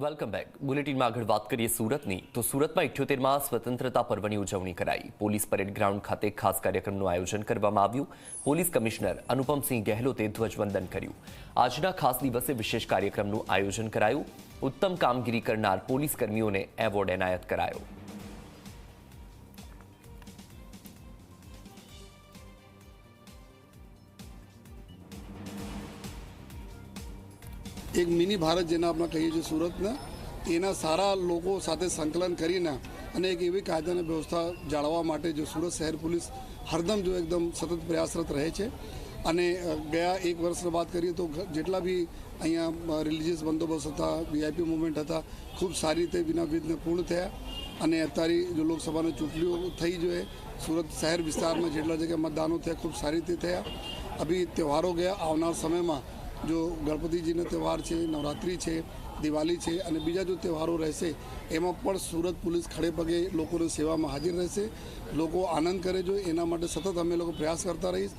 Welcome back બુલેટિનમાં આગળ વાત કરીએ સુરતની. તો સુરતમાં ઇઠ્યોતેરમાં સ્વતંત્રતા પર્વની ઉજવણી કરાઈ. પોલીસ પરેડ ગ્રાઉન્ડ ખાતે ખાસ કાર્યક્રમનું આયોજન કરવામાં આવ્યું. પોલીસ કમિશનર અનુપમસિંહ ગહેલોતે ધ્વજવંદન કર્યું. આજના ખાસ દિવસે વિશેષ કાર્યક્રમનું આયોજન કરાયું. ઉત્તમ કામગીરી કરનાર પોલીસ કર્મીઓને એવોર્ડ એનાયત કરાયો. એક મિની ભારત જેને આપણે કહીએ છીએ સુરતને એના સારા લોકો સાથે સંકલન કરીને અને એક એવી કાયદાની વ્યવસ્થા જાળવવા માટે જો સુરત શહેર પોલીસ હરદમ જો એકદમ સતત પ્રયાસરત રહે છે. અને ગયા એક વર્ષની વાત કરીએ તો જેટલા બી અહીંયા રિલિજિયસ બંદોબસ્ત હતા વીઆઈપી મુવમેન્ટ હતા, ખૂબ સારી રીતે વિના વિઘ્ન પૂર્ણ થયા. અને અત્યારે જો લોકસભાની ચૂંટણીઓ થઈ જોઈએ સુરત શહેર વિસ્તારમાં જેટલા જગ્યાએ મતદાનો થયા, ખૂબ સારી રીતે થયા. અભી તહેવારો ગયા, આવનાર સમયમાં જો ગણપતિજીનો તહેવાર છે, નવરાત્રિ છે, દિવાળી છે અને બીજા જો તહેવારો રહેશે, એમાં પણ સુરત પોલીસ ખડે પગે લોકોની સેવામાં હાજર રહેશે. લોકો આનંદ કરે જો, એના માટે સતત અમે લોકો પ્રયાસ કરતા રહીશ.